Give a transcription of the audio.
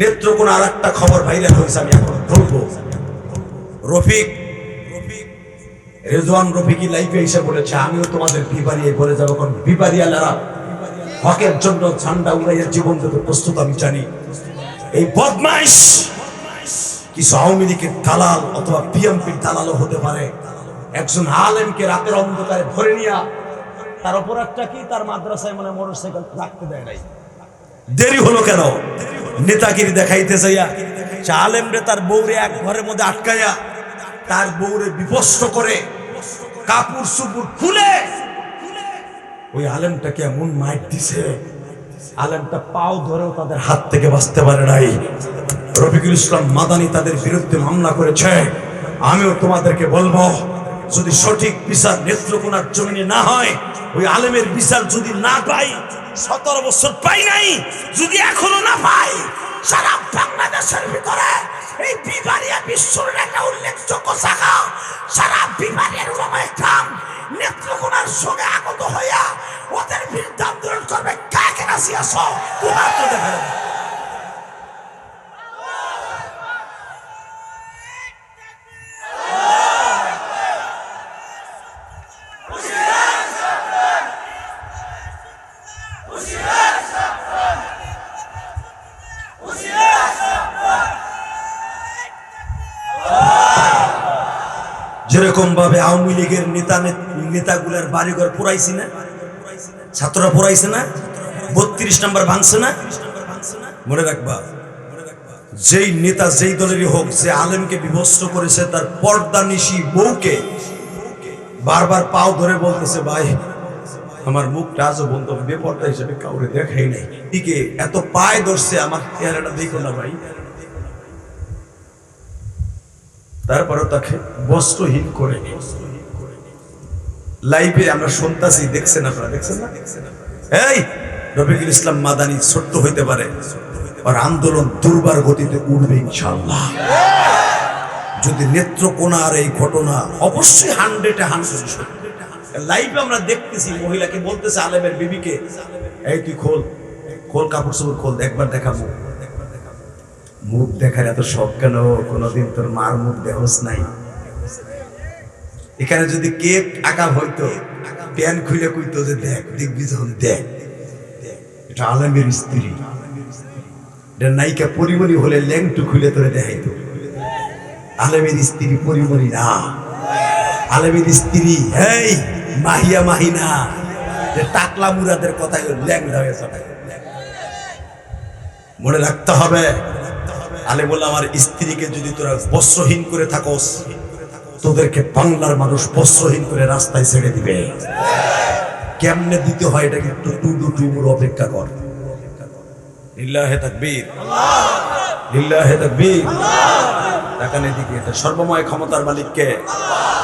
নেত্রকোনা আর একটা খবর ভাইরাল হয়েছে, আমি এখন বলব রফিক রফিক রেজওয়ান রফিকি লাইফে এসে বলেছে, আমিও তোমাদের বিবারিয়ে বলে যাব, কারণ বিবারিয়ালারা হকের জন্য ঝান্ডা উড়াইয়া জীবন দিতে প্রস্তুত আমি জানি। এই বদমাইশ কিছু আওয়ামী লীগের দালাল অথবা বিএনপির দালালও হতে পারে। একজন আলেমকে রাতের অন্ধকারে ধরে নিয়া, তার অপরাধটা কি, তার মাদ্রাসায় মানে মোটরসাইকেল রাখতে দেয় নাই। দেরি হলো কেন? নেতাগিরি দেখাইতে যাইয়া সে আলেমরে তার বউরে এক ঘরের মধ্যে আটকাইয়া তার বউরে বিভস্ত করে কাপড় সুপুর খুলে ওই আলেমটাকে এমন মাইট দিছে, আলেমটা পাও ধরেও তাদের হাত থেকে বাঁচতে পারে নাই। রফিকুল ইসলাম মাদানি তাদের বিরুদ্ধে মামলা করেছে। আমিও তোমাদেরকে বলব, যদি সঠিক বিচার নেত্রকোনার জমিনে না হয় ওই আলেমের বিচার যদি না পাই, সতেরো বছর পাই নাই, যদি এখনও না পাই, সারা বাংলাদেশের ভিতরে এই বিবারিয়া বিশ্বর একটা উল্লেখযোগ্য জায়গা সারা বিবারিয়ার উলামায়ে কাম নেত্রকোনার সঙ্গে আগত হইয়া ওদের বিরুদ্ধে আন্দোলন করবে। কাকে রাশিয়াছ তোমার তো দেখা যেরকম ভাবে আওয়ামী লীগের নেতা নেতাগুলার বাড়িঘর পুরাইছি না, ছাত্ররা পুরাইছে না, বত্রিশ নাম্বার ভাঙছে না, মনে রাখবা, যেই নেতা যেই দলেরই হোক, যে আলেমকে বিভস্ত করেছে, তার পর্দা নিশি বউকে বারবার পাও ধরে বলতেছে, ভাই, আমার মুখটা আজও বন্ধ, বেপর্দা হিসেবে কাউরে দেখাই নাই। দিকে এত পায়ে ধরছে, আমার চেহারাটা দেখো না ভাই। তারপরে তাকে বস্ত্রহীন করে লাইভে আমরা শুনতাছি, দেখছেন আপনারা? দেখছেন না? এই, রফিকুল ইসলাম মাদানি ছোট্ট হইতে পারে, আর আন্দোলন দুর্বার গতিতে উঠবে ইনশাল্লাহ যদি নেত্রকোনার এই ঘটনা অবশ্যই হান্ড্রেডে হান্ড্রেড লাইভে আমরা দেখতেছি, মহিলাকে বলতেছে আলেমের বিবিকে, এই তুই খোল খোল কাপড় চোপড় খোল, একবার দেখাবো। মুখ দেখার এত শখ কেন? কোনোদিন তোর মার মুখ দেহস নাই। এখানে যদি কেক আঁকা হইতো, প্যান খুলে কইতো যে দেখ, দেখবি যখন দেখ। এটা আলমের স্ত্রী। এটা নায়িকা পরিমণি হলে ল্যাংটু খুলে তোরে দেখাইতো। আলেমের স্ত্রী পরিমণি না। আলেমের স্ত্রী এই মাহিয়া মাহিনা। যে টাকলা মুরাদের কথা ল্যাংড়া হয়ে মনে রাখতে হবে আলে বলে, আমার স্ত্রীকে যদি তোরা বস্ত্রহীন করে থাকোস, তোদেরকে বাংলার মানুষ বস্ত্রহীন করে রাস্তায় ছেড়ে দিবে। কেমনে দিতে হয় এটাকে একটু টুডু টুমুর অপেক্ষা কর। লিল্লাহে তাকবীর। সর্বময় ক্ষমতার মালিককে।